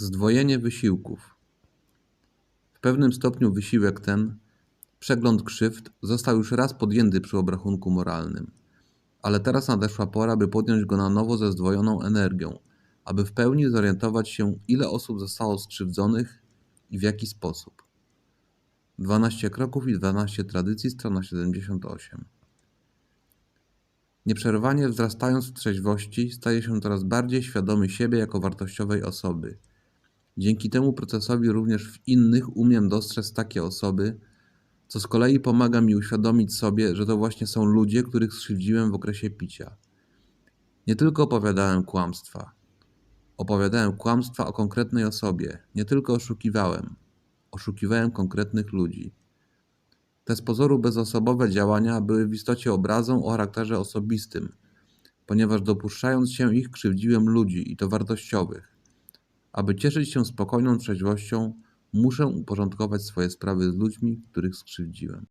Zdwojenie wysiłków. W pewnym stopniu wysiłek ten, przegląd krzywd, został już raz podjęty przy obrachunku moralnym, ale teraz nadeszła pora, by podjąć go na nowo ze zdwojoną energią, aby w pełni zorientować się, ile osób zostało skrzywdzonych i w jaki sposób. 12 kroków i 12 tradycji, strona 78. Nieprzerwanie wzrastając w trzeźwości, staje się coraz bardziej świadomy siebie jako wartościowej osoby. Dzięki temu procesowi również w innych umiem dostrzec takie osoby, co z kolei pomaga mi uświadomić sobie, że to właśnie są ludzie, których skrzywdziłem w okresie picia. Nie tylko opowiadałem kłamstwa. Opowiadałem kłamstwa o konkretnej osobie. Nie tylko oszukiwałem. Oszukiwałem konkretnych ludzi. Te z pozoru bezosobowe działania były w istocie obrazą o charakterze osobistym, ponieważ dopuszczając się ich krzywdziłem ludzi i to wartościowych. Aby cieszyć się spokojną trzeźwością, muszę uporządkować swoje sprawy z ludźmi, których skrzywdziłem.